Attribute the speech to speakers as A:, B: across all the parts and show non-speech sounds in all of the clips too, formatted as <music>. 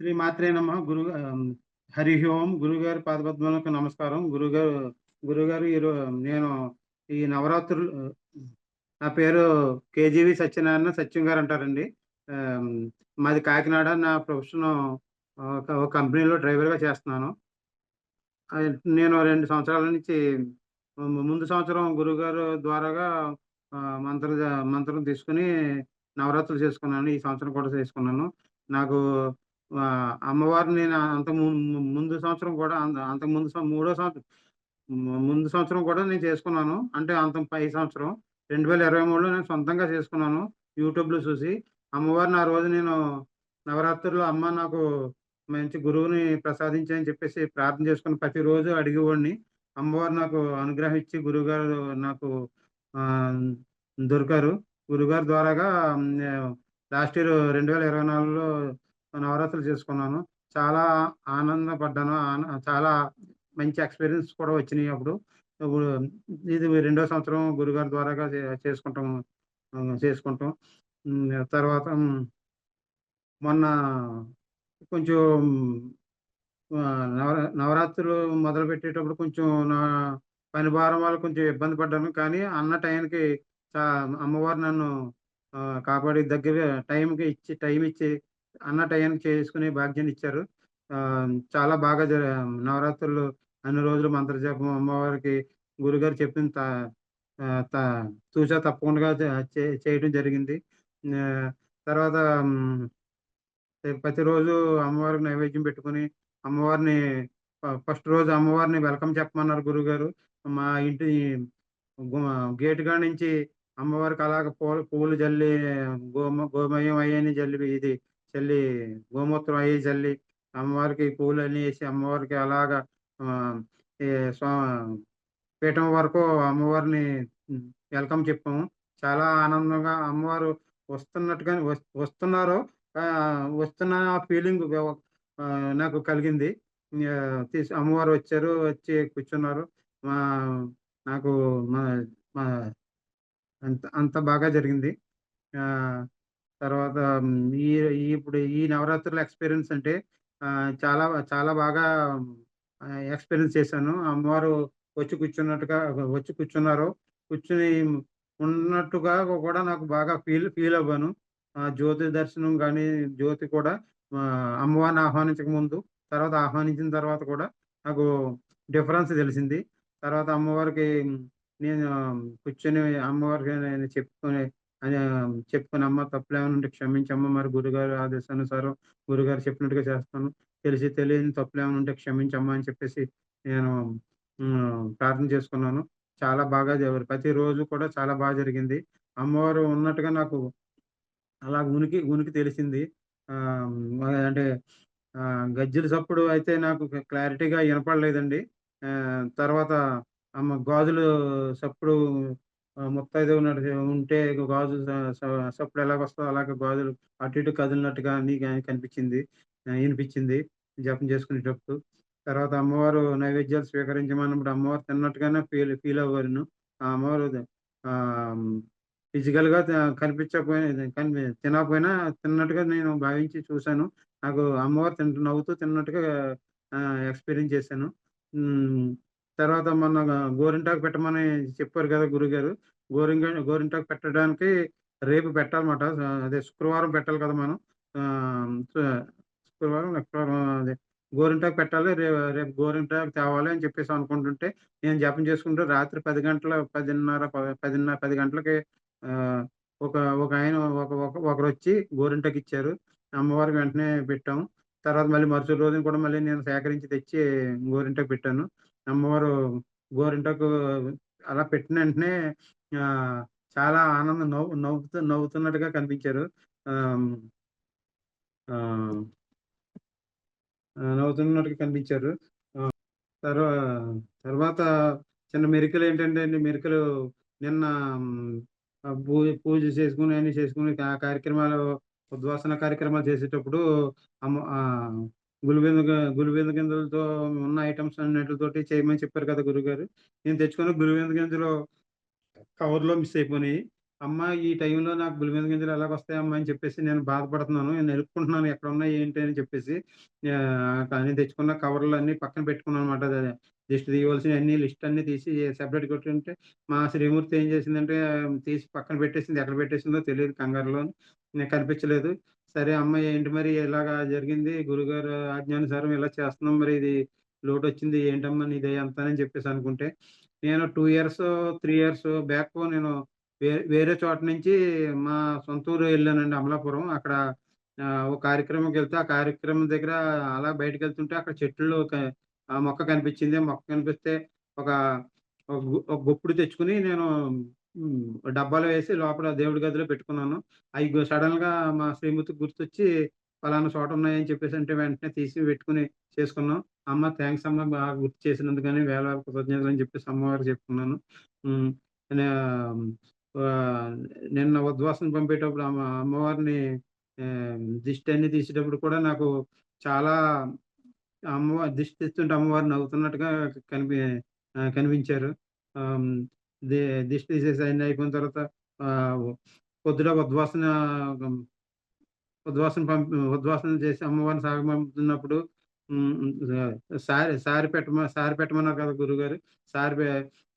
A: శ్రీ మాత్రే నమ. గురు హరి ఓం. గురుగారి పాదపద్మలకు నమస్కారం. గురుగారు గురుగారు ఈరో నేను ఈ నవరాత్రులు నా పేరు కేజీవి సత్యనారాయణ సత్యం గారు అంటారండి. మాది కాకినాడ నా ప్రొఫెషన్ ఒక కంపెనీలో డ్రైవర్గా చేస్తున్నాను. నేను రెండు సంవత్సరాల నుంచి ముందు సంవత్సరం గురుగారు ద్వారాగా మంత్ర మంత్రం తీసుకుని నవరాత్రులు చేసుకున్నాను. ఈ సంవత్సరం కూడా చేసుకున్నాను. నాకు అమ్మవారిని అంత ముందు సంవత్సరం కూడా అంత- ముందు మూడో సంవత్సరం ముందు సంవత్సరం కూడా నేను చేసుకున్నాను. అంటే అంత పై సంవత్సరం రెండు వేల ఇరవై మూడులో నేను సొంతంగా చేసుకున్నాను. యూట్యూబ్లో చూసి అమ్మవారిని ఆ రోజు నేను నవరాత్రులు అమ్మ నాకు మంచి గురువుని ప్రసాదించని చెప్పేసి ప్రార్థన చేసుకుని ప్రతిరోజు అడిగేవాడిని. అమ్మవారు నాకు అనుగ్రహం ఇచ్చి గురువుగారు నాకు దొరికారు. గురుగారు ద్వారాగా లాస్ట్ ఇయర్ రెండు వేల ఇరవై నాలుగులో నవరాత్రులు చేసుకున్నాను. చాలా ఆనందపడ్డాను. ఆన- చాలా మంచి ఎక్స్పీరియన్స్ కూడా వచ్చినాయి అప్పుడు. ఇది రెండో సంవత్సరం గురుగారి ద్వారాగా చేసుకుంటాం చేసుకుంటాం. తర్వాత మొన్న కొంచెం ఆ, నవర నవరాత్రులు మొదలు పెట్టేటప్పుడు కొంచెం నా పని భారం వల్ల కొంచెం ఇబ్బంది పడ్డాను. కానీ అన్న టైంకి చా అమ్మవారు నన్ను కాపాడి దగ్గర టైంకి ఇచ్చి టైం ఇచ్చి అన్న టైంకి చేసుకునే భాగ్యం ఇచ్చారు. చాలా బాగా జర నవరాత్రులు అన్ని రోజులు మంత్రజపం అమ్మవారికి గురుగారు చెప్పిన త తూచా తప్పకుండా చే- చేయడం జరిగింది. తర్వాత ప్రతిరోజు అమ్మవారికి నైవేద్యం పెట్టుకుని అమ్మవారిని ఫస్ట్ రోజు అమ్మవారిని వెల్కమ్ చెప్పమన్నారు గురుగారు. మా ఇంటి గు- గేట్ కాడ నుంచి అమ్మవారికి అలాగ పూల పూలు జల్లి గోమ గోమయం అయ్యని జల్లి ఇది చల్లి గోమూత్రం అయ్యి చల్లి అమ్మవారికి పూలు అన్ని వేసి అమ్మవారికి అలాగా స్వా- పీఠం వరకు అమ్మవారిని వెల్కమ్ చెప్పాము. చాలా ఆనందంగా అమ్మవారు వస్తున్నట్టుగానే వస్తున్నారో వస్తున్న ఆ, ఫీలింగ్ నాకు కలిగింది. తీసి అమ్మవారు వచ్చారు వచ్చి కూర్చున్నారు. మా నాకు మా మా అంత అంత బాగా జరిగింది. తర్వాత ఈ ఇప్పుడు ఈ నవరాత్రుల ఎక్స్పీరియన్స్ అంటే చాలా చాలా బాగా ఎక్స్పీరియన్స్ చేశాను. అమ్మవారు వచ్చి కూర్చున్నట్టుగా వచ్చి కూర్చున్నారు కూర్చుని ఉన్నట్టుగా కూడా నాకు బాగా ఫీల్ ఫీల్ అవ్వాను. ఆ జ్యోతి దర్శనం కానీ జ్యోతి కూడా అమ్మవారిని ఆహ్వానించక ముందు తర్వాత ఆహ్వానించిన తర్వాత కూడా నాకు డిఫరెన్స్ తెలిసింది. తర్వాత అమ్మవారికి నేను కూర్చొని అమ్మవారికి నేను చెప్పుకొని అని చెప్పుకొని అమ్మ తప్పులు ఏమైనా ఉంటే క్షమించమ్మ మరి గురుగారు ఆదేశానుసారం గురుగారు చెప్పినట్టుగా చేస్తాను. తెలిసి తెలియని తప్పులేమనుంటే క్షమించమ్మ ఉంటే అని చెప్పేసి నేను ప్రార్థన చేసుకున్నాను. చాలా బాగా జరిగింది. ప్రతిరోజు కూడా చాలా బాగా జరిగింది. అమ్మవారు ఉన్నట్టుగా నాకు అలా ఉనికి ఉనికి తెలిసింది. అంటే గజ్జల గజ్జెల అయితే నాకు క్లారిటీగా వినపడలేదండి. తర్వాత అమ్మ గాజులు సప్పుడు ముత్తైదు ఉన్నట్టు ఉంటే గాజు స- ఎలాగ వస్తుందో అలాగే గాజులు అటు ఇటు కదిలినట్టుగా అన్ని కనిపించింది వినిపించింది. జపం చేసుకునేటప్పుడు తర్వాత అమ్మవారు నైవేద్యాలు స్వీకరించమన్నప్పుడు అమ్మవారు తిన్నట్టుగానే ఫీల్ ఫీల్ అవ్వను ఆ అమ్మవారు ఆ ఫిజికల్గా కనిపించకపోయినా కనిపి తినకపోయినా తిన్నట్టుగా నేను భావించి చూశాను. నాకు అమ్మవారు తింటూ నవ్వుతూ తిన్నట్టుగా ఎక్స్పీరియన్స్ చేశాను. తర్వాత మొన్న గోరింటాకు పెట్టమని చెప్పారు కదా గురుగారు. గోరింగ గోరింటాకు పెట్టడానికి రేపు పెట్టాలన్నమాట. అదే శుక్రవారం పెట్టాలి కదా మనం. శుక్రవారం శుక్రవారం అదే గోరింటాకు పెట్టాలి రేపు రేపు గోరింటాకు తేవాలి అని చెప్పేసి అనుకుంటుంటే నేను జపం చేసుకుంటూ రాత్రి పది గంటల పదిన్నర పదిన్నర పది గంటలకి ఒక ఒక ఆయన ఒక ఒక- ఒకరు వచ్చి గోరింటాకు ఇచ్చారు. అమ్మవారికి వెంటనే పెట్టాము తర్వాత మళ్ళీ మరుసటి రోజున కూడా మళ్ళీ నేను సేకరించి తెచ్చి గోరింటాకు పెట్టాను. అమ్మవారు గోరింటాకు అలా పెట్టిన వెంటనే చాలా ఆనందం నవ్వు నవ్వుతూ నవ్వుతున్నట్టుగా కనిపించారు. నవ్వుతున్నట్టుగా కనిపించారు. తర్వా తర్వాత చిన్న మెరికలు ఏంటంటే అండి మెరికలు నిన్న పూజ పూ పూజ చేసుకుని అన్ని చేసుకుని ఆ కార్యక్రమాలు ఉద్వాసన కార్యక్రమాలు చేసేటప్పుడు అమ్మ ఆ, గులిబింద గ- గులిబింద గింజలతో ఉన్న ఐటమ్స్ అన్నిటితోటి చేయమని చెప్పారు కదా గురుగారు. నేను తెచ్చుకున్న గులిబింద గింజలు కవర్లో మిస్ అయిపోయినాయి. అమ్మ ఈ టైంలో నాకు గులిబింద గింజలు ఎలాగ వస్తాయమ్మా అని చెప్పేసి నేను బాధపడుతున్నాను. నేను ఎలుక్కుంటున్నాను ఎక్కడ ఉన్నాయి ఏంటి అని చెప్పేసి ఆ, కానీ తెచ్చుకున్న కవర్లు అన్ని పక్కన పెట్టుకున్నాను అనమాట లిస్ట్ తీయవలసిన అన్ని లిస్ట్ అన్ని తీసి సెపరేట్ కొట్టుంటే మా శ్రీమూర్తి ఏం చేసిందంటే తీసి పక్కన పెట్టేసింది. ఎక్కడ పెట్టేసిందో తెలియదు కంగారులో. నాకు కనిపించలేదు. సరే అమ్మ ఏంటి మరి? ఇలాగా జరిగింది? గురుగారు ఆజ్ఞానుసారం ఇలా చేస్తున్నాం మరి. ఇది లోటు వచ్చింది ఏంటమ్మా నీదే అంతా అని చెప్పేసి అనుకుంటే నేను two years three years back నేను వేరే వేరే చోట నుంచి మా సొంత ఊరు వెళ్ళానండి అమలాపురం. అక్కడ ఒక కార్యక్రమంకి వెళ్తే ఆ కార్యక్రమం దగ్గర అలా బయటకు వెళ్తుంటే అక్కడ చెట్లు ఆ మొక్క కనిపించింది. మొక్క కనిపిస్తే ఒక ఒక ఒక గుప్పుడు తెచ్చుకుని నేను డబ్బాలు డబ్బాలో వేసి లోపల దేవుడి గదిలో పెట్టుకున్నాను. అవి సడన్గా మా శ్రీమతికి గుర్తొచ్చి పలానా చోట ఉన్నాయని చెప్పేసి అంటే వెంటనే తీసి పెట్టుకుని చేసుకున్నాం. అమ్మ థ్యాంక్స్ అమ్మ బాగా గుర్తు చేసినందుకని వేల వేల కృతజ్ఞతలు అని చెప్పేసి అమ్మవారికి చెప్పుకున్నాను. నిన్న ఉద్వాసన పంపేటప్పుడు అమ్మ అమ్మవారిని దిష్టి అన్ని తీసేటప్పుడు కూడా నాకు చాలా అమ్మవారి దిష్టి తీస్తుంటే అమ్మవారు నవ్వుతున్నట్టుగా కనిపి కనిపించారు. దిష్టి తీసేసి అన్ని అయిపోయిన తర్వాత ఆ, పొద్దున ఉద్వాసన ఉద్వాసన పంపి ఉద్వాసన చేసి అమ్మవారిని సాగ పంపుతున్నప్పుడు సారి సారి పెట్టమ సారి పెట్టమన్నారు కదా గురుగారు. సారి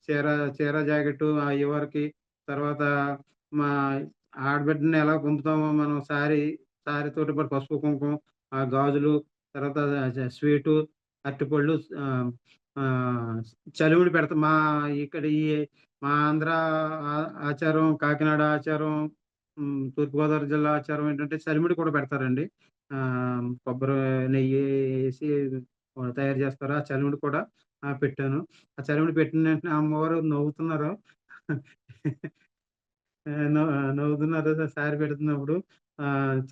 A: చీర చీర జాకెట్ అయ్యేవారికి తర్వాత మా ఆడబిడ్డని ఎలా పంపుతామో మనం సారీ సారీ తోటి పాటు పసుపు కుంకుమ ఆ గాజులు తర్వాత స్వీటు అరటిపళ్ళు ఆ, చలివిడి పెడతాం మా ఇక్కడ ఈ మా ఆంధ్ర ఆచారం కాకినాడ ఆచారం తూర్పుగోదావరి జిల్లా ఆచారం ఏంటంటే చలిమిడి కూడా పెడతారండి. ఆ కొబ్బరి నెయ్యి వేసి తయారు చేస్తారు ఆ చలిమిడి కూడా పెట్టాను. ఆ చలిమిడి పెట్టిన వెంటనే అమ్మవారు నవ్వుతున్నారు. <laughs> నవ్వుతున్నారు సారి పెడుతున్నప్పుడు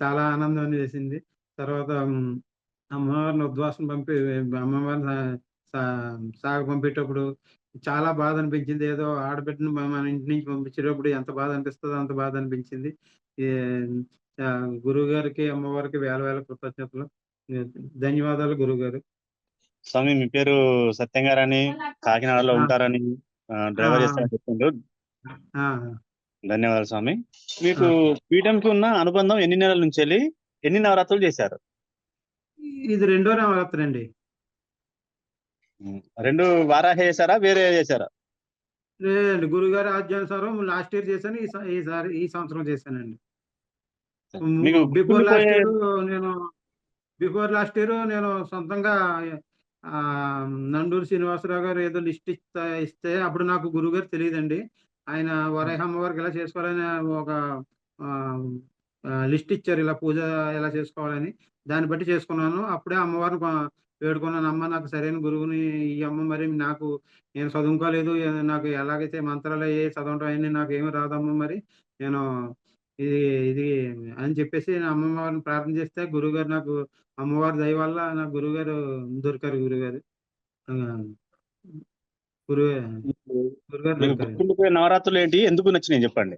A: చాలా ఆనందం వేసింది తర్వాత ఉమ్, అమ్మవారిని ఉద్వాసం పంపి అమ్మవారిని సాగ పంపేటప్పుడు చాలా బాధ అనిపించింది. ఏదో ఆడబిడ్డను మన ఇంటి నుంచి పంపించేటప్పుడు ఎంత బాధ అనిపిస్తుందో అంత బాధ అనిపించింది. గురువు గారికి అమ్మవారికి వేల వేల కృతజ్ఞతలు. ధన్యవాదాలు గురువు గారు
B: స్వామి మీ పేరు సత్యం గారని కాకినాడలో. ఉంటారని డ్రైవర్ చెప్పిండు.
A: ఆ,
B: ధన్యవాదాలు స్వామి. మీకు పీఠంకి ఉన్న అనుబంధం ఎన్ని నెలల నుంచి వెళ్ళి ఎన్ని నవరాత్రులు చేశారు?
A: ఇది రెండో నవరాత్రి అండి.
B: రెండు వారాహ చేశారా వేరే చేశారా?
A: లేదండి గురుగారి ఆజ్ఞానుసారం లాస్ట్ ఇయర్ చేశాను ఈసారి ఈ సంవత్సరం చేశానండి. బిఫోర్ లాస్ట్ ఇయర్ నేను బిఫోర్ లాస్ట్ ఇయర్ నేను సొంతంగా నండూరు శ్రీనివాసరావు గారు ఏదో లిస్ట్ ఇస్తా ఇస్తే అప్పుడు నాకు గురువు గారు తెలియదండి. ఆయన వరాహ అమ్మవారికి ఎలా చేసుకోవాలని ఒక లిస్ట్ ఇచ్చారు. ఇలా పూజ ఎలా చేసుకోవాలని దాన్ని బట్టి చేసుకున్నాను. అప్పుడే అమ్మవారిని వేడుకున్నాను. అమ్మ నాకు సరైన గురువుని ఈ అమ్మ మరి నాకు నేను చదువుకోలేదు. ఏ- నాకు ఎలాగైతే మంత్రాలు అయ్యి చదవటం అయ్యి నాకు ఏమి రాదమ్మ మరి నేను ఇది ఇది అని చెప్పేసి నా అమ్మవారిని ప్రార్థన చేస్తే గురువుగారు నాకు అమ్మవారి దయ వల్ల నా గురువుగారు దొరికారు గురువుగారు ఆ, గురువు గురుగారు దొరికారు.
B: గుర్తుండిపోయే నవరాత్రులు ఏంటి? ఎందుకు నచ్చినాయి చెప్పండి.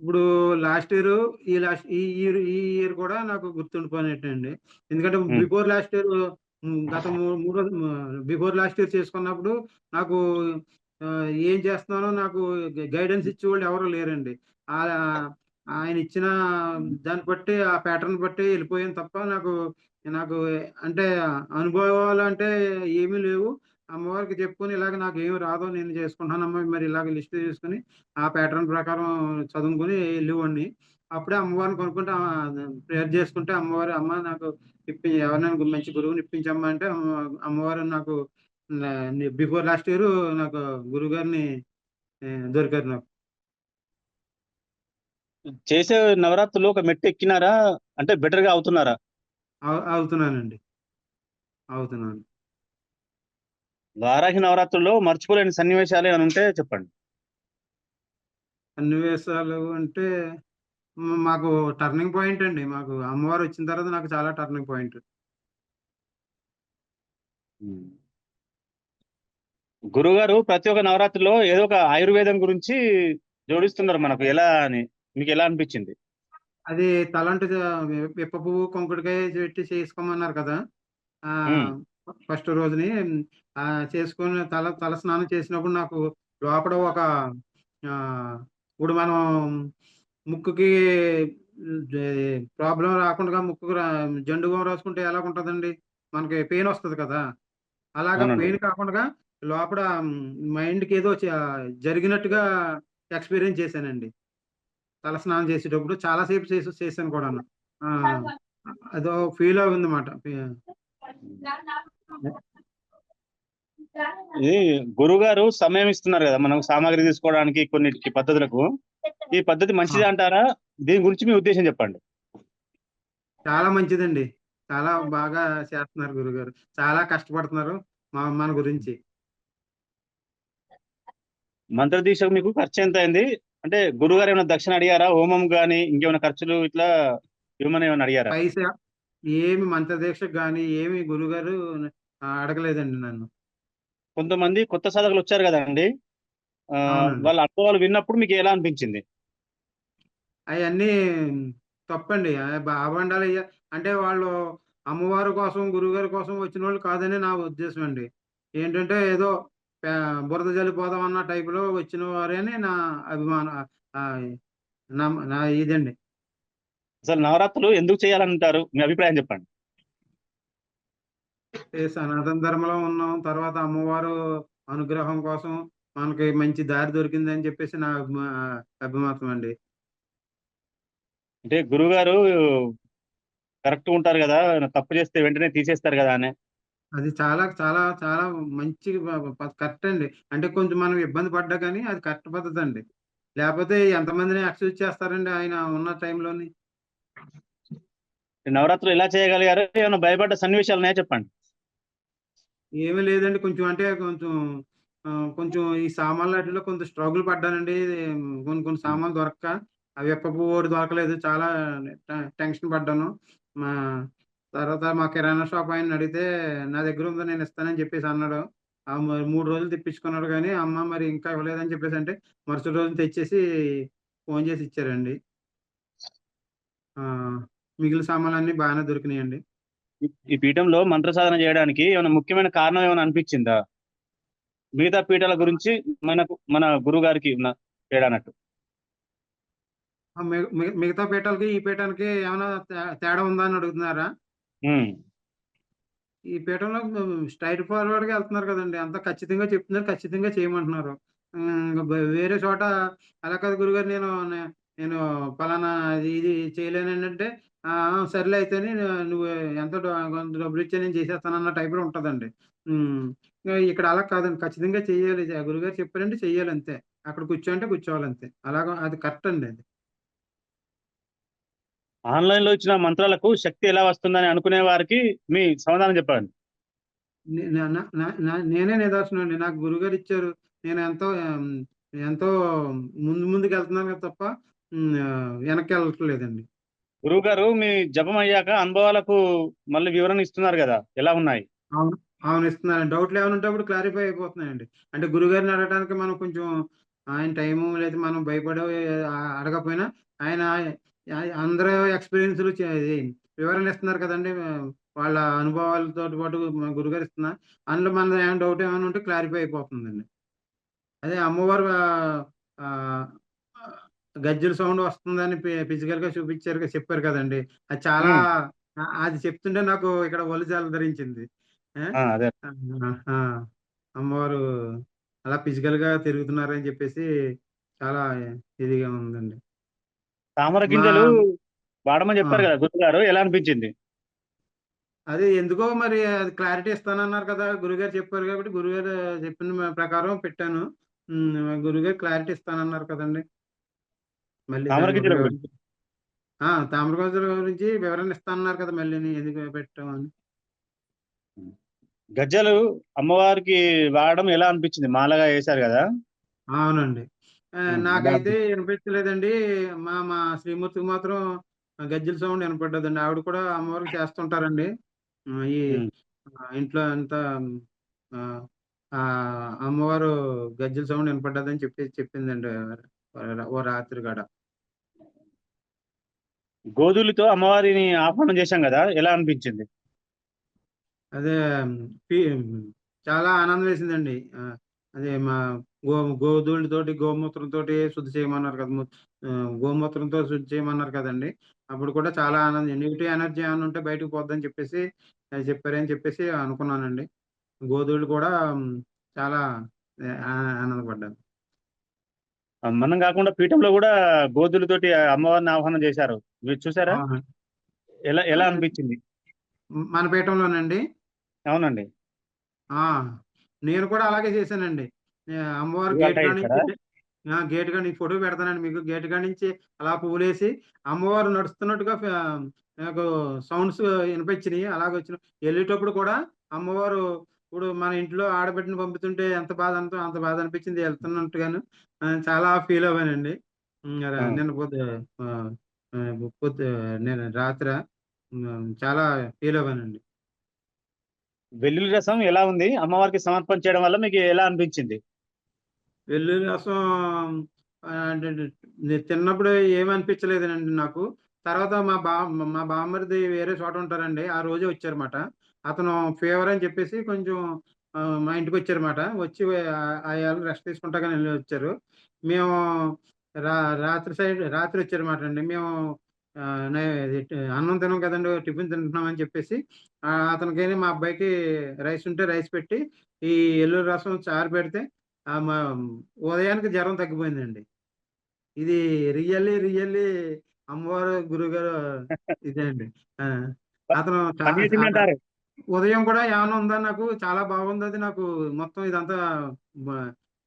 A: ఇప్పుడు లాస్ట్ ఇయర్ ఈ లాస్ట్ ఈ ఇయర్ ఈ ఇయర్ కూడా నాకు గుర్తుండిపోయినట్టండి. ఎందుకంటే. బిఫోర్ లాస్ట్ ఇయర్ గత మూడు బిఫోర్ లాస్ట్ ఇయర్ చేసుకున్నప్పుడు నాకు ఏం చేస్తున్నానో నాకు గైడెన్స్ ఇచ్చేవాళ్ళు ఎవరు లేరండి. ఆయన ఇచ్చిన దాన్ని బట్టి ఆ ప్యాటర్న్ బట్టి వెళ్ళిపోయాను తప్ప నాకు నాకు అంటే అనుభవాలు అంటే ఏమీ లేవు. అమ్మవారికి చెప్పుకొని ఇలాగ నాకు ఏమి రాదో నేను చేసుకుంటానమ్మా మరి ఇలాగ లిస్ట్ చేసుకుని ఆ ప్యాటర్న్ ప్రకారం చదువుకుని వెళ్ళివ్వండి అప్పుడే అమ్మవారిని కొనుక్కుంటే ప్రేయర్ చేసుకుంటే అమ్మవారు అమ్మ నాకు ఇప్పి ఎవరినైనా మంచి గురువుని ఇప్పించమ్మా అంటే అమ్మవారు నాకు బిఫోర్ లాస్ట్ ఇయర్ నాకు గురువు గారిని దొరికారు నాకు.
B: చేసే నవరాత్రులు ఒక మెట్టు ఎక్కినారా? అంటే బెటర్గా అవుతున్నారా?
A: అవు- అవుతున్నానండి. అవుతున్నాను.
B: వారాహి నవరాత్రుల్లో మర్చిపోలేని సన్నివేశాలు ఏమైనా ఉంటే చెప్పండి.
A: సన్నివేశాలు అంటే మాకు టర్నింగ్ పాయింట్ అండి. మాకు అమ్మవారు వచ్చిన తర్వాత నాకు చాలా టర్నింగ్ పాయింట్.
B: గురుగారు ప్రతి ఒక్క నవరాత్రిలో ఏదో ఒక ఆయుర్వేదం గురించి జోడిస్తున్నారు మనకు. ఎలా అని. మీకు ఎలా అనిపించింది?
A: అది తలంటు విప్ప పువ్వు కుంకుడికాయ పెట్టి చేసుకోమన్నారు కదా. ఆ. ఫస్ట్ రోజుని ఆ చేసుకొని తల తల స్నానం చేసినప్పుడు నాకు లోపల ఒక ఆ ఇప్పుడు మనం ముక్కుకి ప్రాబ్లం రాకుండా ముక్కుకు జండు బామ్ రాసుకుంటే ఎలా ఉంటుందండి? మనకి పెయిన్ వస్తుంది కదా. అలాగా. పెయిన్ కాకుండా లోపల మైండ్కి ఏదో జరిగినట్టుగా ఎక్స్పీరియన్స్ చేశానండి. తల స్నానం చేసేటప్పుడు చాలాసేపు చేసి చేశాను కూడా అదో ఫీల్ అవుందన్నమాట
B: ఇది గురుగారు సమయం ఇస్తున్నారు కదా మనం సామాగ్రి తీసుకోవడానికి కొన్నిటికి పద్ధతులకు. ఈ పద్ధతి మంచిది అంటారా? దీని గురించి మీ ఉద్దేశం చెప్పండి.
A: చాలా మంచిదండి. చాలా బాగా చేస్తున్నారు గురుగారు. చాలా కష్టపడుతున్నారు మా మన గురించి.
B: మంత్ర దీక్షకు మీకు ఖర్చు ఎంత అయింది అంటే గురుగారు ఏమైనా దక్షిణ అడిగారా? హోమం గానీ ఇంకేమైనా ఖర్చులు ఇట్లా ఇవ్వమని ఏమైనా అడిగారా?
A: పైసా? ఏమి మంత్రదీక్షకు కానీ ఏమి గురుగారు అడగలేదండి నన్ను.
B: కొంతమంది కొత్త సాధకులు వచ్చారు కదండి. ఆ,
A: అవునండి.
B: వాళ్ళ అనుభవాలు విన్నప్పుడు మీకు ఎలా అనిపించింది?
A: అవన్నీ తప్పండి. ఆ అయ్యా అంటే వాళ్ళు అమ్మవారి కోసం గురుగారి కోసం వచ్చిన వాళ్ళు కాదని నా ఉద్దేశం అండి. ఏంటంటే ఏదో బురద జల్లిపోదాం అన్న టైపులో వచ్చిన వారని నా అభిమానం నా ఇదండి.
B: అసలు నవరాత్రులు ఎందుకు చేయాలంటారు? మీ అభిప్రాయం చెప్పండి.
A: సనాతన ధర్మంలో ఉన్నాం తర్వాత అమ్మవారు అనుగ్రహం కోసం మనకి మంచి దారి దొరికిందని చెప్పేసి నా అభిమా అభిమతం అండి.
B: అంటే గురుగారు కరెక్ట్ ఉంటారు కదా తప్పు చేస్తే వెంటనే తీసేస్తారు కదా అని.
A: అది చాలా చాలా చాలా మంచి కరెక్ట్ అండి. అంటే కొంచెం మనం ఇబ్బంది పడ్డా కానీ అది కరెక్ట్ పద్ధతి అండి లేకపోతే ఎంతమందిని యాక్సెస్ చేస్తారండి ఆయన ఉన్న టైంలోని?
B: నవరాత్రులు ఎలా చేయగలిగారు? ఏమైనా భయపడ్డ సన్నివేశాలు ఉన్నాయా చెప్పండి?
A: ఏమీ లేదండి. కొంచెం అంటే కొంచెం కొంచెం ఈ సామాన్లు వాటిలో కొంచెం స్ట్రగుల్ పడ్డానండి. కొన్ని కొన్ని సామాన్లు దొరక్క అవి ఎప్ప ఓడి దొరకలేదు. చాలా టెన్షన్ పడ్డాను. మా తర్వాత మా కిరాణా షాప్ ఆయన అడిగితే నా దగ్గర ఉందో నేను ఇస్తానని చెప్పేసి అన్నాడు. ఆ మరి మూడు రోజులు తెప్పించుకున్నాడు కానీ అమ్మ మరి ఇంకా ఇవ్వలేదని చెప్పేసి అంటే మరుసటి రోజు తెచ్చేసి ఫోన్ చేసి ఇచ్చారండి. ఆ, మిగిలిన సామాన్లు అన్ని బాగానే దొరికినాయండి.
B: ఈ- పీఠంలో మంత్ర సాధన చేయడానికి ఏమైనా ముఖ్యమైన కారణం ఏమైనా అనిపించిందా? మిగతా పీఠాల గురించి మనకు మన గురువు గారికి ఉన్న తేడా అన్నట్టు
A: మిగతా పీఠాలకి ఈ పీఠానికి ఏమైనా తేడా ఉందా అని అడుగుతున్నారా? ఈ పీఠంలో స్ట్రైట్ ఫార్వర్డ్గా వెళ్తున్నారు కదండి. అంత ఖచ్చితంగా చెప్తున్నారు ఖచ్చితంగా చేయమంటున్నారు. బ- వేరే చోట అలా కాదు గురుగారు నేను నే- నేను పలానా ఇది ఇది చేయలేను అంటే "ఆ, సర్లే అయితే నువ్వు ఎంత డ- కొంత డబ్బులు ఇచ్చా నేను చేసేస్తానన్న టైప్లో ఉంటుందండి. ఉమ్, ఇక్కడ అలా కాదండి. ఖచ్చితంగా చెయ్యాలి గురుగారు చెప్పారంటే చెయ్యాలి అంతే అక్కడ కూర్చోంటే కూర్చోవాలి అంతే అలాగా అది కరెక్ట్ అండి అది.
B: ఆన్లైన్లో ఇచ్చిన మంత్రాలకు శక్తి ఎలా వస్తుందని అనుకునే వారికి మీ సమాధానం చెప్పండి.
A: నేనే నిదర్శనం అండి నాకు గురుగారు ఇచ్చారు. నేను ఎంతో ఎంతో ముందు ముందుకు వెళ్తున్నాను కదా తప్ప వెనక్కి వెళ్ళట్లేదండి.
B: గురువు గారు మీ జపం అయ్యాక అనుభవాలకు మళ్ళీ వివరణ ఇస్తున్నారు కదా. ఎలా ఉన్నాయి?
A: అవును అవును ఇస్తున్నాను డౌట్లు ఏమైనా ఉంటే క్లారిఫై అయిపోతున్నాయండి. అంటే గురుగారిని అడగడానికి మనం కొంచెం ఆయన టైము లేదా మనం భయపడే అడగకపోయినా ఆయన అందరూ ఎక్స్పీరియన్స్లు వివరణ ఇస్తున్నారు కదండి వాళ్ళ అనుభవాలతో పాటు గురుగారు ఇస్తున్నా అందులో మన ఏమైనా డౌట్ ఏమైనా ఉంటే క్లారిఫై అయిపోతుందండి. అదే అమ్మవారు గజ్జల సౌండ్ వస్తుందని ఫిజికల్గా చూపించారు చెప్పారు కదండి. అది చాలా అది చెప్తుంటే నాకు ఇక్కడ ఒళ్ళు చాలా ధరించింది. అమ్మవారు అలా ఫిజికల్గా తిరుగుతున్నారని చెప్పేసి చాలా ఇదిగా ఉందండి.
B: తామర గింజలు వాడమని చెప్పారు. కదా గురువు గారు ఎలా అనిపించింది?
A: అది ఎందుకో మరి అది క్లారిటీ ఇస్తానన్నారు కదా గురుగారు చెప్పారు కాబట్టి గురుగారు చెప్పిన ప్రకారం పెట్టాను. గురుగారు క్లారిటీ ఇస్తానన్నారు కదండి. మళ్ళీ
B: తామర గింజల
A: గురించి- వివరణ ఇస్తానన్నారు కదా మళ్ళీ ఎందుకు పెట్టామని
B: గజ్జలు అమ్మవారికి వాడడం ఎలా అనిపించింది? మాలగా వేశారు కదా.
A: అవునండి. నాకైతే వినిపించలేదండి. మా మా శ్రీమూర్తికి మాత్రం గజ్జల సౌండ్ వినపడ్డదండి ఆవిడ కూడా అమ్మవారికి చేస్తుంటారండి. ఈ ఇంట్లో అంతా అమ్మవారు గజ్జల సౌండ్ వినపడ్డదని చెప్పి చెప్పిందండి. ఓ రాత్రి కాడ
B: గోధులతో అమ్మవారిని ఆహ్వానం చేశాం కదా ఎలా అనిపించింది?
A: అదే చాలా ఆనందం వేసిందండి. అదే మా గో గోధులతోటి గోమూత్రంతోటి శుద్ధి చేయమన్నారు కదా గోమూత్రంతో శుద్ధి చేయమన్నారు కదండి. అప్పుడు కూడా చాలా ఆనందం నెగిటివ్ ఎనర్జీ ఏమైనా ఉంటే బయటకు పోద్దని చెప్పేసి చెప్పారని చెప్పేసి అనుకున్నానండి. గోధువులు కూడా చాలా ఆనందపడ్డాను.
B: మనం కాకుండా పీఠంలో కూడా గోధులతోటి అమ్మవారిని ఆహ్వానం చేశారు. మీరు చూసారా. ఎలా ఎలా అనిపించింది?
A: మన పీఠంలోనండి.
B: అవునండి.
A: ఆ నేను కూడా అలాగే చేశానండి. అమ్మవారు గేట్? నుంచి గేట్ కాడ నుంచి ఫోటో పెడతానండి మీకు. గేట్ కాడ నుంచి అలా పువ్వులేసి అమ్మవారు నడుస్తున్నట్టుగా నాకు సౌండ్స్ వినిపించినాయి. అలాగ వచ్చిన వెళ్ళేటప్పుడు కూడా అమ్మవారు ఇప్పుడు మన ఇంట్లో ఆడబిడ్డని పంపుతుంటే ఎంత బాధ అంతో అంత బాధ అనిపించింది. వెళ్తున్నట్టుగాను చాలా ఫీల్ అవ్వానండి. నిన్న పొద్దు నేను రాత్రి చాలా ఫీల్ అవ్వానండి.
B: వెల్లుల్లి రసం ఎలా ఉంది? అమ్మవారికి సమర్పణ చేయడం వల్ల మీకు ఎలా అనిపించింది?
A: వెల్లుల్లి రసం అంటే నేను తిన్నప్పుడు ఏమనిపించలేదండి నాకు. తర్వాత మా బా మా బామ్మరిది వేరే చోట ఉంటారండి ఆ రోజే వచ్చారన్నమాట. అతను ఫీవర్ అని చెప్పేసి కొంచెం మా ఇంటికి వచ్చారన్నమాట. వచ్చి ఆయన రెస్ట్ తీసుకుంటా కానీ వెళ్ళి వచ్చారు. మేము రా రాత్రి సైడ్ రాత్రి వచ్చారన్నమాట అండి. మేము అన్నం తినం కదండి టిఫిన్ తింటున్నాం అని చెప్పేసి అతనికి మా అబ్బాయికి రైస్ ఉంటే రైస్ పెట్టి ఈ ఎల్లుల్లి రసం చారు పెడితే ఉదయానికి జ్వరం తగ్గిపోయిందండి. ఇది రియల్లీ రియల్లీ అమ్మవారు గురుగారు ఇదే అండి. ఆ, అతను ఉదయం కూడా ఏమైనా ఉందా నాకు? చాలా బాగుంది అది నాకు. మొత్తం ఇదంతా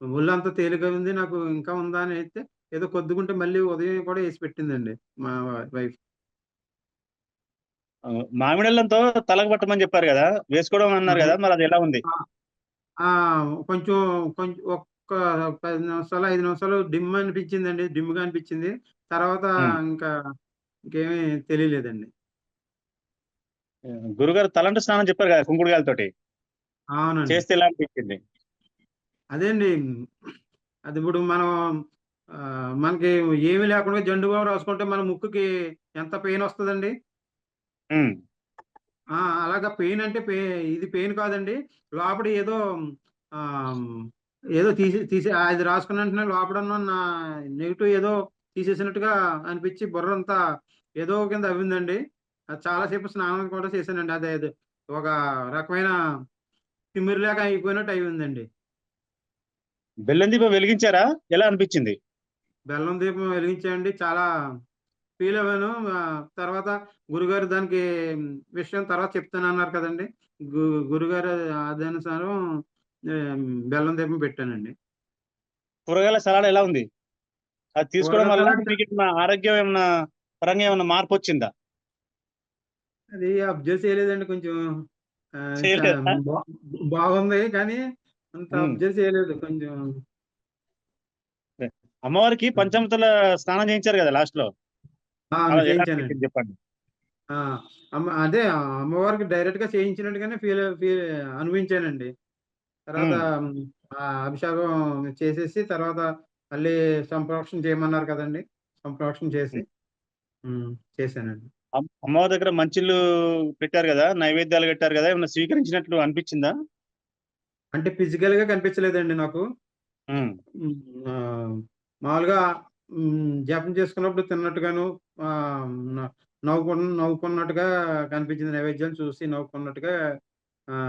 A: ఒళ్ళంతా తేలిక ఉంది నాకు ఇంకా ఉందా అని అయితే ఏదో కొద్దుకుంటే మళ్ళీ ఉదయం కూడా వేసి పెట్టిందండి మా వైఫ్.
B: ఆ, మామిడల్లంతో తలకు పట్టమని చెప్పారు కదా వేసుకోవడం అన్నారు కదా మరి అది ఎలా ఉంది?
A: ఆ కొంచెం కొంచెం ఒక్క పది నిమిషాలు ఐదు నిమిషాలు డిమ్ అనిపించిందండి డిమ్గా అనిపించింది. తర్వాత. ఇంకా ఇంకేమీ తెలియలేదండి.
B: గురుగారు తలంటు స్నానం చెప్పారు కదా కుంకుడుగాయలతోటి
A: అవునండి.
B: చేస్తే ఎలా అనిపించింది?
A: అదేండి అది ఇప్పుడు మనం మనకి ఏమీ లేకుండా జండు బామ్ రాసుకుంటే మన ముక్కుకి ఎంత పెయిన్ వస్తుందండి? అలాగా పెయిన్ అంటే ఇది పెయిన్ కాదండి. లోపల ఏదో ఏదో తీసి తీసి అది రాసుకున్న వెంటనే లోపల ఉన్న నెగిటివ్ ఏదో తీసేసినట్టుగా అనిపించి బుర్ర అంతా ఏదో కింద అవ్విందండి. అది చాలాసేపు స్నానం కూడా చేశానండి. అదే అది ఒక రకమైన తిమ్మిరిలాగా అయిపోయినట్టు అయిందండి
B: బెల్లం దీపం వెలిగించారా? ఎలా అనిపించింది?
A: బెల్లం దీపం వెలిగించాయండి. చాలా ఫీల్ అవ్వాను. తర్వాత గురుగారు దానికి విషయం తర్వాత చెప్తానన్నారు కదండి. గు గురుగారు అదనుసారం బెల్లం దీపం పెట్టానండి.
B: కూరగాయల సలాడ్ ఎలా ఉంది? అది తీసుకోవడం వల్ల మీకు ఏమన్నా ఆరోగ్యం ఏమన్నా పరంగా ఏమన్నా మార్పు వచ్చిందా?
A: అది అబ్జర్వ్ చేయలేదండి కొంచెం. బాగుంది కానీ అంత. అబ్జర్వ్ చేయలేదు. కొంచెం
B: అమ్మవారికి పంచమతుల స్నానం చేయించారు కదా లాస్ట్లో? చెప్పండి.
A: అదే అమ్మవారికి డైరెక్ట్గా చేయించినట్టుగానే ఫీల్ ఫీల్ అనిపించానండి తర్వాత అభిషేకం చేసేసి తర్వాత మళ్ళీ సంప్రోక్షణ చేయమన్నారు కదండి. సంప్రోక్షణ చేసి చేశానండి.
B: అమ్- అమ్మవారి దగ్గర మంచిళ్ళు పెట్టారు కదా? నైవేద్యాలు పెట్టారు కదా? ఏమన్నా స్వీకరించినట్లు అనిపించిందా?
A: అంటే ఫిజికల్గా కనిపించలేదండి నాకు. మామూలుగా జపం చేసుకున్నప్పుడు తిన్నట్టుగాను ఆ, న- నవ్వుకున్న నవ్వుకున్నట్టుగా కనిపించింది నైవేద్యం చూసి నవ్వుకున్నట్టుగా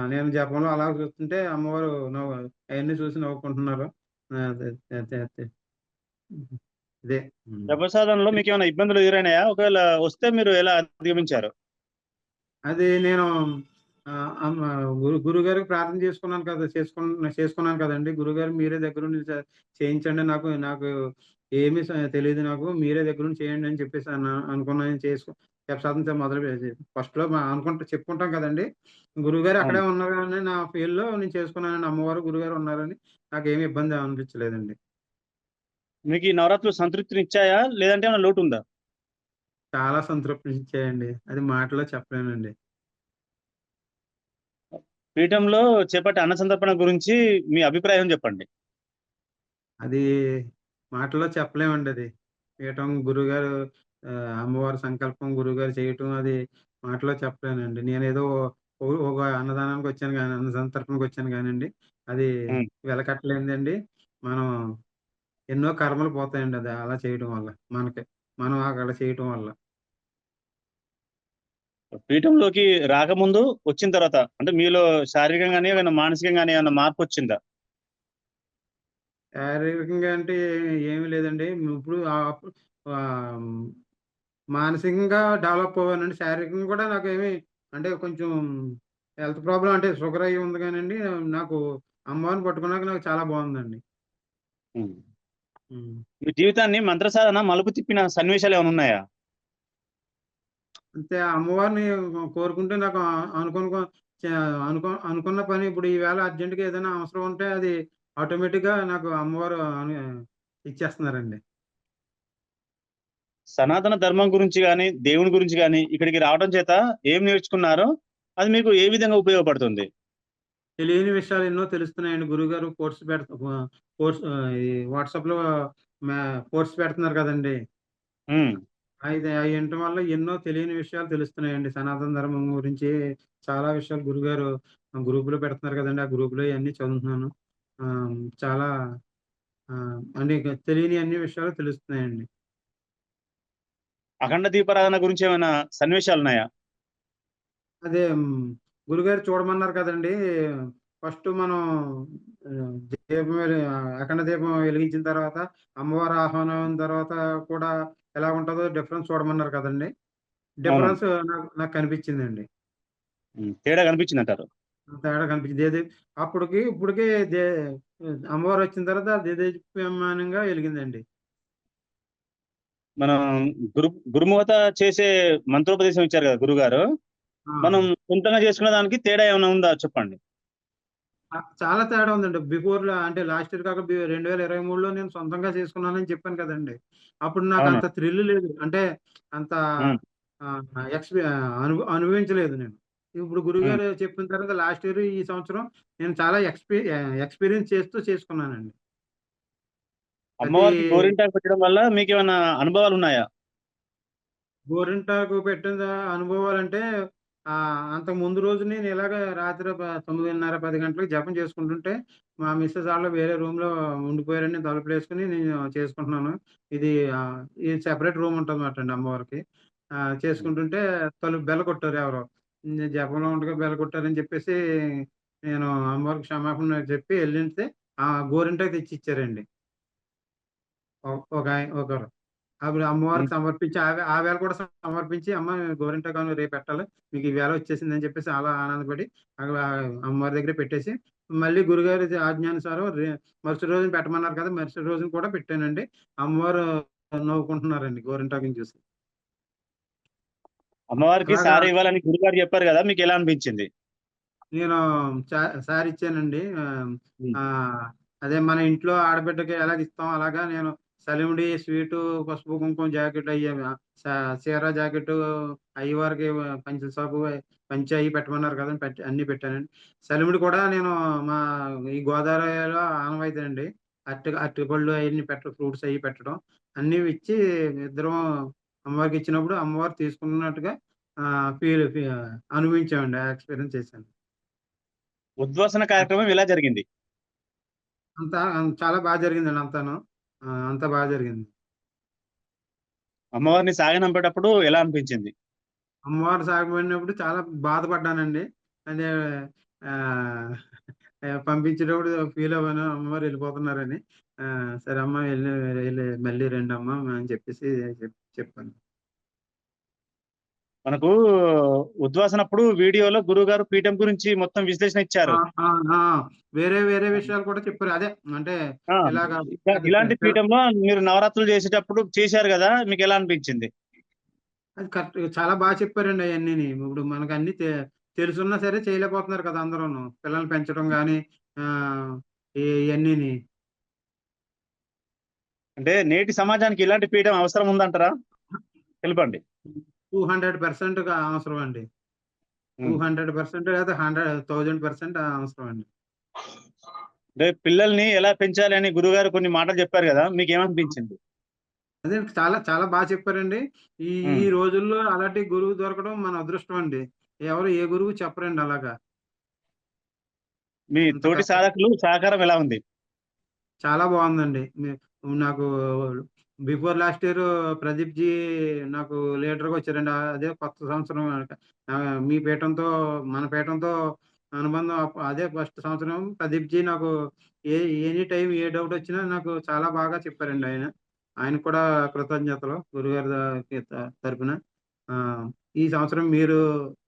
A: నేను జపంలో అలా చూస్తుంటే అమ్మవారు నవ్వు అవన్నీ చూసి నవ్వుకుంటున్నారు. ఆ, అదే అదే అదే. ఇదే.
B: జపసాధనలో మీకు ఏమైనా ఇబ్బందులు ఎదురైనాయా? ఒకవేళ వస్తే మీరు ఎలా అధిగమించారు?
A: అది నేను గురు గురుగారికి ప్రార్థన చేసుకున్నాను కదా చేసుకున్న చేసుకున్నాను కదండి. గురుగారు మీరే దగ్గర నుండి చేయించండి నాకు నాకు ఏమీ తెలియదు నాకు. మీరే దగ్గర నుండి చేయండి అని చెప్పేసి అనుకున్నాను చేసుకో సాధన మొదలు ఫస్ట్లో అనుకుంటా చెప్పుకుంటాం కదండి. గురుగారు అక్కడే ఉన్నారు కానీ నా ఫీల్డ్లో నేను చేసుకున్నానండి అమ్మవారు గురుగారు ఉన్నారని నాకు ఏమి ఇబ్బంది అనిపించలేదండి.
B: మీకు ఈ నవరాత్రులు సంతృప్తిని ఇచ్చాయా లేదంటే ఏమైనా లోటు ఉందా
A: చాలా సంతృప్తి ఇచ్చాయండి అది మాటలో చెప్పలేనండి.
B: పీఠంలో చేపట్టే అన్న సంతర్పణ గురించి మీ అభిప్రాయం చెప్పండి.
A: అది మాటలో చెప్పలేమండి అది. పీఠం గురుగారు అమ్మవారి సంకల్పం గురువుగారు చేయటం అది మాటలో చెప్పలేనండి. నేనేదో ఓ- ఒక అన్నదానానికి వచ్చాను కానీ అన్న సంతర్పణకు వచ్చాను కానండి అది. వెలకట్టలేదండి. మనం ఎన్నో కర్మలు పోతాయండి అది అలా చేయడం వల్ల మనకి మనం అక్కడ చేయటం వల్ల.
B: పీఠంలోకి రాకముందు వచ్చిన తర్వాత అంటే మీలో శారీరకంగానే ఏమైనా మానసికంగానే ఏమైనా మార్పు వచ్చిందా
A: శారీరకంగా అంటే ఏమీ లేదండి. ఇప్పుడు మానసికంగా డెవలప్ అవ్వానండి. శారీరకంగా కూడా నాకు ఏమి అంటే కొంచెం హెల్త్ ప్రాబ్లం అంటే షుగర్ అయ్యి ఉంది కానండి. నాకు అమ్మవారిని పట్టుకున్నాక నాకు చాలా బాగుందండి.
B: మీ జీవితాన్ని మంత్ర సాధన మలుపు తిప్పిన సన్నివేశాలు ఏమైనా ఉన్నాయా?
A: అంతే అమ్మవారిని కోరుకుంటే నాకు అనుకున్న అనుకో అనుకున్న పని ఇప్పుడు ఈవేళ అర్జెంటుగా ఏదైనా అవసరం ఉంటే అది ఆటోమేటిక్గా నాకు అమ్మవారు ఇచ్చేస్తున్నారండి.
B: సనాతన ధర్మం గురించి కానీ దేవుని గురించి కానీ ఇక్కడికి రావడం చేత ఏం నేర్చుకున్నారో అది మీకు ఏ విధంగా ఉపయోగపడుతుంది?
A: తెలియని విషయాలు ఎన్నో తెలుస్తున్నాయండి. గురుగారు కోర్స్ పెడత కోర్స్ ఈ వాట్సాప్లో కోర్స్ పెడుతున్నారు కదండి. అయితే అవి వినటం వల్ల ఎన్నో తెలియని విషయాలు తెలుస్తున్నాయండి. సనాతన ధర్మం గురించి చాలా విషయాలు గురుగారు గ్రూపులో పెడుతున్నారు కదండి. ఆ గ్రూపులో ఇవన్నీ చదువుతున్నాను. ఆ, చాలా ఆ, అంటే తెలియని అన్ని విషయాలు తెలుస్తున్నాయండి.
B: అఖండ దీపారాధన గురించి ఏమైనా సన్నివేశాలు ఉన్నాయా?
A: అదే గురుగారు చూడమన్నారు కదండి. ఫస్ట్ మనం ఆ, దీపం ఆ, అఖండ దీపం వెలిగించిన తర్వాత అమ్మవారి ఆహ్వానం తర్వాత కూడా ఎలా ఉంటుందో డిఫరెన్స్ చూడమన్నారు కదండి. డిఫరెన్స్ నాకు కనిపించిందండి.
B: ఉమ్. తేడా కనిపించింది అంటారు
A: తేడా కనిపించింది. ఏది అప్పటికి ఇప్పటికి అమ్మవారు వచ్చిన తర్వాత దేదీప్యమానంగా వెలిగిందండి.
B: మనం గురు గురుముఖత చేసే మంత్రోపదేశం ఇచ్చారు కదా గురుగారు. మనం సొంతంగా చేసుకునే దానికి తేడా ఏమైనా ఉందా చెప్పండి.
A: చాలా తేడా ఉందండి. బిఫోర్ అంటే లాస్ట్ ఇయర్ కాక రెండు వేల ఇరవై మూడులో నేను సొంతంగా చేసుకున్నానని చెప్పాను కదండి. అప్పుడు నాకు. అంత థ్రిల్ లేదు. అంటే అంత. ఎక్స్పీ అను అనుభవించలేదు నేను. ఇప్పుడు గురుగారు చెప్పిన తర్వాత లాస్ట్ ఇయర్ ఈ సంవత్సరం నేను చాలా ఎక్స్పీ ఎక్స్పీరియన్స్ చేస్తూ చేసుకున్నానండి.
B: అమ్మవారికి
A: అది-
B: గోరింటాకు పెట్టడం వల్ల మీకు ఏమైనా అనుభవాలు ఉన్నాయా?
A: గోరింటాకు పెట్టిన అనుభవాలు అంటే ఆ అంతకు ముందు రోజు నేను ఇలాగ రాత్రి ప- తొమ్మిదిన్నర పది గంటలకు జపం చేసుకుంటుంటే మా మిస్సెస్ వాళ్ళు వేరే రూమ్లో ఉండిపోయారని తలుపులు వేసుకుని నేను చేసుకుంటున్నాను. ఇది ఇది సెపరేట్ రూమ్ ఉంటుంది అన్నమాట అండి అమ్మవారికి చేసుకుంటుంటే తలుపు బెల్ల కొట్టారు ఎవరో. జపంలో ఉండగా బెల్ల కొట్టారని చెప్పేసి నేను అమ్మవారికి క్షమాపణ చెప్పి వెళ్ళితే ఆ గోరింటకి తెచ్చి ఇచ్చారండి ఒక- ఒకరు. అప్పుడు అమ్మవారికి సమర్పించి ఆ వేళ కూడా సమర్పించి అమ్మ గోరింటాకు రేపు పెట్టాలి మీకు ఈ వేళ వచ్చేసింది అని చెప్పేసి అలా ఆనందపడి అక్కడ అమ్మవారి దగ్గర పెట్టేసి మళ్ళీ గురుగారి ఆజ్ఞానుసారం మరుసటి రోజున పెట్టమన్నారు కదా మరుసటి రోజున కూడా పెట్టానండి. అమ్మవారు నవ్వుకుంటున్నారండి గోరింటాకుని చూసి.
B: అమ్మవారికి. సారీ ఇవ్వాలని గురుగారు చెప్పారు కదా మీకు ఎలా అనిపించింది?
A: నేను సారీ ఇచ్చానండి. అదే మన ఇంట్లో ఆడబిడ్డకి ఎలాగ ఇస్తాం అలాగా నేను సలిముడి స్వీటు పసుపు కుంకుమ జాకెట్ అయ్యి చీర జాకెట్ అయ్యవారికి పంచ సాపు పంచి అయ్యి పెట్టమన్నారు కదా పెట్టి అన్ని పెట్టానండి. సలిముడి కూడా నేను మా ఈ గోదావరిలో ఆనవాయితీ అరటి అరటిపళ్ళు అవన్నీ పెట్ట ఫ్రూట్స్ అవి పెట్టడం. అన్ని ఇచ్చి ఇద్దరం అమ్మవారికి ఇచ్చినప్పుడు అమ్మవారు తీసుకున్నట్టుగా ఫీల్ అనుభవించామండి ఆ ఎక్స్పీరియన్స్ చేశాను.
B: ఉద్వాసన కార్యక్రమం ఎలా జరిగింది.
A: అంతా చాలా బాగా జరిగిందండి అంతాను. అంతా బాగా జరిగింది.
B: అమ్మవారిని సాగనంపేటప్పుడు ఎలా అనిపించింది?
A: అమ్మవారు సాగిపోయినప్పుడు చాలా బాధపడ్డానండి. అంటే పంపించేటప్పుడు ఫీల్ అవ్వాను అమ్మవారు వెళ్ళిపోతున్నారని. సరే అమ్మ వెళ్ళి వెళ్ళి మళ్ళీ రండి అమ్మ అని చెప్పేసి చెప్- చెప్పాను.
B: మనకు ఉద్వాసనప్పుడు వీడియోలో గురువు గారు పీఠం గురించి మొత్తం విశ్లేషణ ఇచ్చారు.
A: వేరే వేరే విషయాలు కూడా చెప్పారు. అదే అంటే
B: ఇలాంటి పీఠంలో మీరు నవరాత్రులు చేసేటప్పుడు చేశారు కదా మీకు ఎలా అనిపించింది?
A: అది కరెక్ట్ చాలా బాగా చెప్పారండి అవన్నీ ఇప్పుడు మనకు అన్ని తెలుసున్నా సరే చేయలేకపోతున్నారు కదా అందరూ పిల్లల్ని పెంచడం కానీ ఇవన్నీ
B: అంటే నేటి సమాజానికి ఇలాంటి పీఠం అవసరం ఉందంటారా? తెలుపండి.
A: టూ హండ్రెడ్ పర్సెంట్ అవసరం అండి టూ
B: ఉమ్.
A: హండ్రెడ్ పర్సెంట్ లేదా హండ్రెడ్ థౌజండ్ పర్సెంట్ అవసరం అండి
B: అంటే పిల్లల్ని ఎలా పెంచాలి అని గురుగారు కొన్ని మాటలు చెప్పారు కదా మీకు ఏమనిపించింది
A: అదే చాలా చాలా బాగా చెప్పారండి. ఈ ఈ
B: హ్మ్.
A: రోజుల్లో అలాంటి గురువు దొరకడం మన అదృష్టం అండి. ఎవరు ఏ గురువు చెప్పరండి అలాగా.
B: మీ తోటి. సాధకులు సహకారం ఎలా ఉంది?
A: చాలా బావుందండి. నే నాకు before last year Pradeep ji నాకు లీడర్‌గా వచ్చారండి. అదే కొత్త సంవత్సరం మీ పీఠంతో మన పీఠంతో అనుబంధం అదే ఫస్ట్ సంవత్సరం ప్రదీప్ జీ నాకు a any time a doubt వచ్చినా నాకు చాలా బాగా చెప్పారండి ఆయన. ఆయన కూడా కృతజ్ఞతలు గురుగారి తరఫున ఈ సంవత్సరం మీరు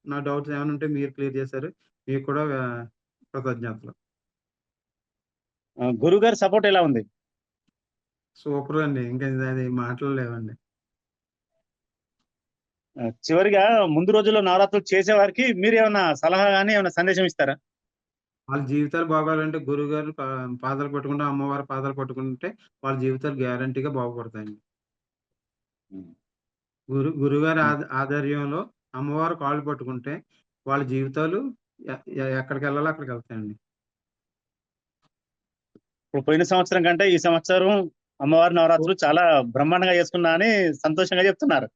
A: నా డౌట్స్ ఏమైనా ఉంటే మీరు క్లియర్ చేశారు. మీకు కూడా కృతజ్ఞతలు.
B: గురుగారి సపోర్ట్ ఎలా ఉంది?
A: సూపర్ అండి. ఇంకా అది మాటలు లేవండి.
B: చివరిగా ముందు రోజుల్లో నవరాత్రులు చేసేవారికి మీరేమన్నా సలహా గాని, ఏమన్నా సందేశం ఇస్తారా?
A: వాళ్ళ జీవితాలు బాగోవాలంటే గురువుగారు పా పాదాలు పట్టుకుంటే, అమ్మవారి పాదాలు పట్టుకుంటే వాళ్ళ జీవితాలు గ్యారంటీగా బాగుపడతాయండి. గురు. ఆధ ఆధ్వర్యంలో అమ్మవారు కాళ్ళు పట్టుకుంటే వాళ్ళ జీవితాలు ఎ ఎ ఎక్కడికెళ్ళాలో అక్కడికెళ్తాయండి.
B: ఇప్పుడు పోయిన సంవత్సరం కంటే ఈ సంవత్సరం అమ్మవారి నవరాత్రులు చాలా బ్రహ్మాండంగా చేసుకున్నా అని సంతోషంగా చెప్తున్నారు.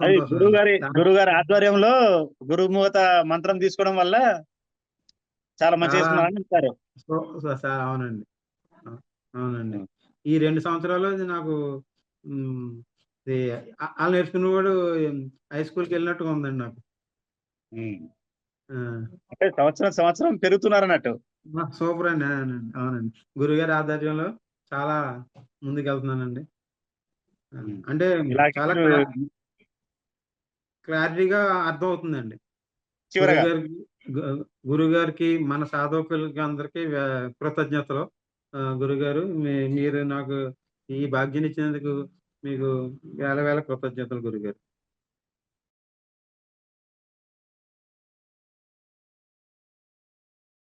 A: అండి.
B: గురువుగారి
A: చాలా
B: గురువుగారి ఆధ్వర్యంలో గురుమూత మంత్రం తీసుకోవడం వల్ల చాలా మంచిగా
A: చాలా
B: చేసుకున్నారని చెప్తారు.
A: అవునండి. అవునండి. ఈ 2 సంవత్సరాలు నాకు ఆళ్ళు నేర్చుకున్నవాడు హై స్కూల్‌కెళ్ళినట్టుగా ఉందండి నాకు.
B: అంటే సంవత్సరం, సంవత్సరం పెరుగుతున్నారన్నట్టు.
A: ఆ! సూపర్ అండి. అవునండి. అవునండి. గురువుగారి ఆధ్వర్యంలో చాలా ముందుకెళ్తున్నానండి. అంటే చాలా క్లారిటీగా అర్థమవుతుందండి.
B: చివరగా
A: గురువుగారికి గు గురువుగారికి, మన సాధకులకి అందరికి కృతజ్ఞతలు. గురుగారు మీరు నాకు ఈ భాగ్యాన్నిచ్చినందుకు మీకు వేల వేల కృతజ్ఞతలు గురుగారు.